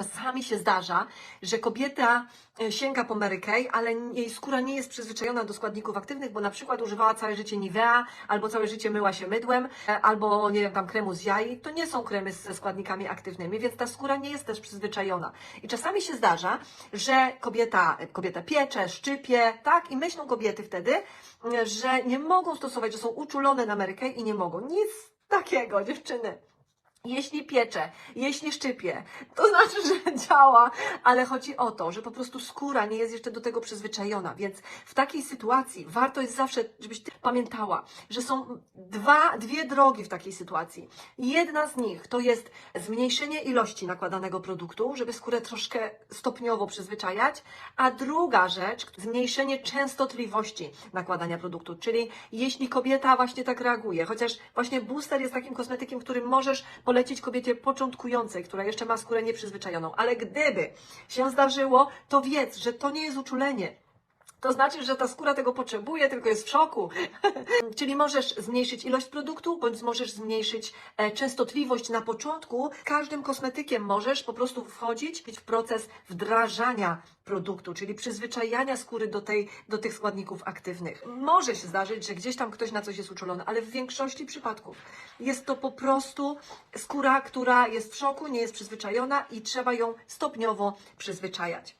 Czasami się zdarza, że kobieta e, sięga po Mary Kay, ale jej skóra nie jest przyzwyczajona do składników aktywnych, bo na przykład używała całe życie Nivea, albo całe życie myła się mydłem, e, albo nie wiem, tam kremu z jaj. To nie są kremy ze składnikami aktywnymi, więc ta skóra nie jest też przyzwyczajona. I czasami się zdarza, że kobieta, kobieta piecze, szczypie, tak? I myślą kobiety wtedy, e, że nie mogą stosować, że są uczulone na Mary Kay i nie mogą. Nic takiego, dziewczyny. Jeśli piecze, jeśli szczypie, to znaczy, że działa, ale chodzi o to, że po prostu skóra nie jest jeszcze do tego przyzwyczajona, więc w takiej sytuacji warto jest zawsze, żebyś ty pamiętała, że są dwa, dwie drogi w takiej sytuacji. Jedna z nich to jest zmniejszenie ilości nakładanego produktu, żeby skórę troszkę stopniowo przyzwyczajać, a druga rzecz, zmniejszenie częstotliwości nakładania produktu, czyli jeśli kobieta właśnie tak reaguje, chociaż właśnie booster jest takim kosmetykiem, który możesz polecić kobiecie początkującej, która jeszcze ma skórę nieprzyzwyczajoną, ale gdyby się zdarzyło, to wiedz, że to nie jest uczulenie. To znaczy, że ta skóra tego potrzebuje, tylko jest w szoku. Czyli możesz zmniejszyć ilość produktu, bądź możesz zmniejszyć e, częstotliwość na początku. Każdym kosmetykiem możesz po prostu wchodzić w proces wdrażania produktu, czyli przyzwyczajania skóry do, tej, do tych składników aktywnych. Może się zdarzyć, że gdzieś tam ktoś na coś jest uczulony, ale w większości przypadków jest to po prostu skóra, która jest w szoku, nie jest przyzwyczajona i trzeba ją stopniowo przyzwyczajać.